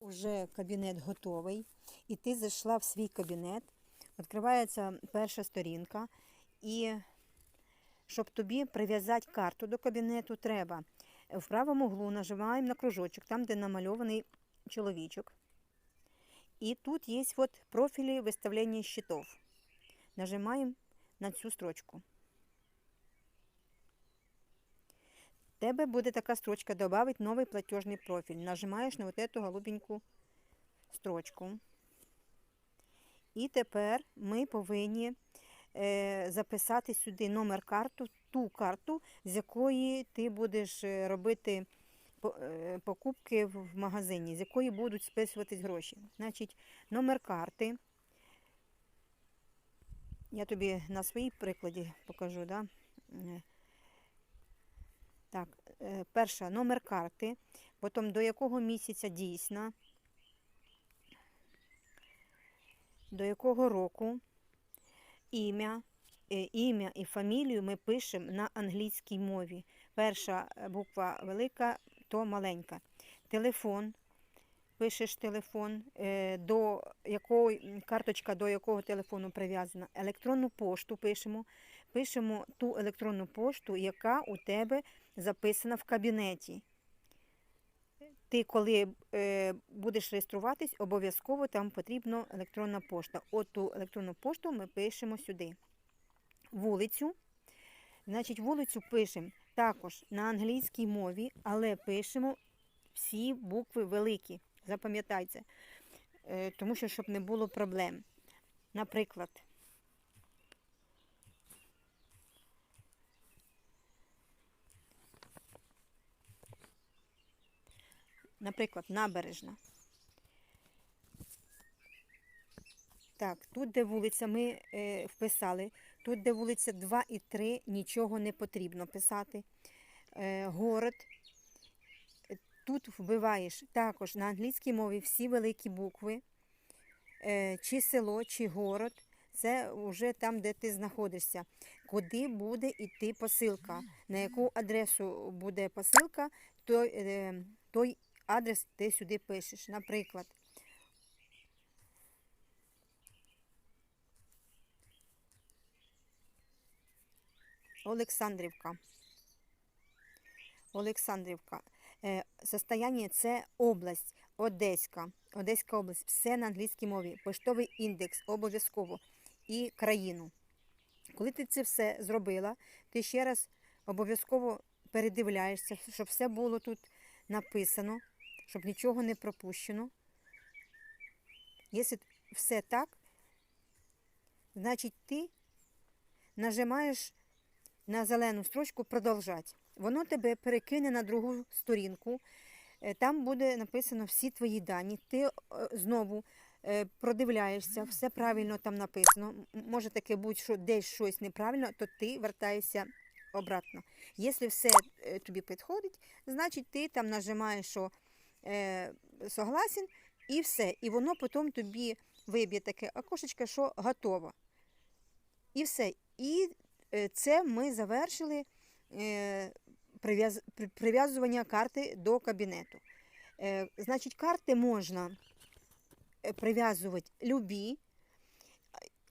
Уже кабінет готовий, і ти зайшла в свій кабінет, відкривається перша сторінка, і щоб тобі прив'язати карту до кабінету, треба в правому углу нажимаємо на кружочок, там, де намальований чоловічок. І тут є от профілі виставлення щитов. Нажимаємо на цю строчку. В тебе буде така строчка «Добавить новий платежний профіль». Нажимаєш на эту голубеньку строчку. І тепер ми повинні е, записати сюди номер карту, ту карту, з якої ти будеш е, робити е, покупки в в магазині, з якої будуть списуватись гроші. Значить, номер карти. Я тобі на своїй прикладі покажу, да? Так, е, перша номер карти, потім до якого місяця дійсна, до якого року, ім'я, е, ім'я і фамілію ми пишемо на англійській мові. Перша е, буква велика, то маленька. Телефон. Пишеш телефон, до якого карточка до якого телефону прив'язана. Електронну пошту пишемо. Пишемо ту електронну пошту, яка у тебе записана в кабінеті. Ти, коли е, будеш реєструватись, обов'язково там потрібна електронна пошта. От ту електронну пошту ми пишемо сюди. Вулицю. Значить, вулицю пишемо також на англійській мові, але пишемо всі букви великі. Запам'ятайте, е, тому що щоб не було проблем. Наприклад, наприклад, набережна. Так, тут, де вулиця, ми е, вписали. Тут, де вулиця 2 і 3, нічого не потрібно писати. Е, город. Тут вбиваєш також на англійській мові всі великі букви. Е, чи село, чи город. Це вже там, де ти знаходишся. Куди буде йти посилка, на яку адресу буде посилка, той, е, той адрес ти сюди пишеш. Наприклад, Олександрівка. Олександрівка. Е, Состояние це область, Одеська. Одеська область. Все на англійській мові. Поштовий індекс обов'язково. І країну. Коли ти це все зробила, ти ще раз обов'язково передивляєшся, щоб все було тут написано, щоб нічого не пропущено. Якщо все так, значить ти нажимаєш на зелену строчку продовжати. Воно тебе перекине на другу сторінку. Е, Там буде написано всі твої дані. Ти е, знову е, продивляєшся, все правильно там написано. Може таке бути, що десь щось неправильно, то ти вертаєшся обратно. Якщо все тобі підходить, значить ти там нажимаєш, що е, согласен, і все. І воно потім тобі виб'є таке окошечко, що готово. І все. І е, це ми завершили е, прив'язування карти до кабінету. Е, Значить, карти можна прив'язувати любі,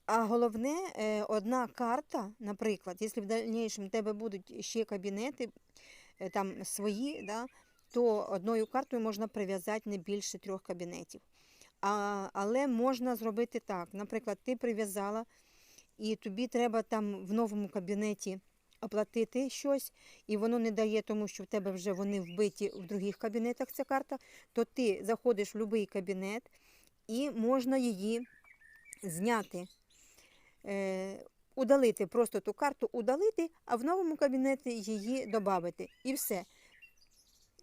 а головне, одна карта, наприклад, якщо в дальнішому тебе будуть ще кабінети там свої, да, то одною картою можна прив'язати не більше трьох кабінетів. А, але можна зробити так. Наприклад, ти прив'язала, і тобі треба там в новому кабінеті оплатити щось, і воно не дає, тому що в тебе вже вони вбиті в других кабінетах ця карта, то ти заходиш в будь-який кабінет і можна її зняти. Е, удалити просто ту карту, удалити, а в новому кабінеті її додати. І все.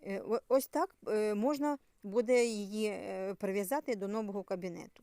Е, Ось так е, можна буде її е, прив'язати до нового кабінету.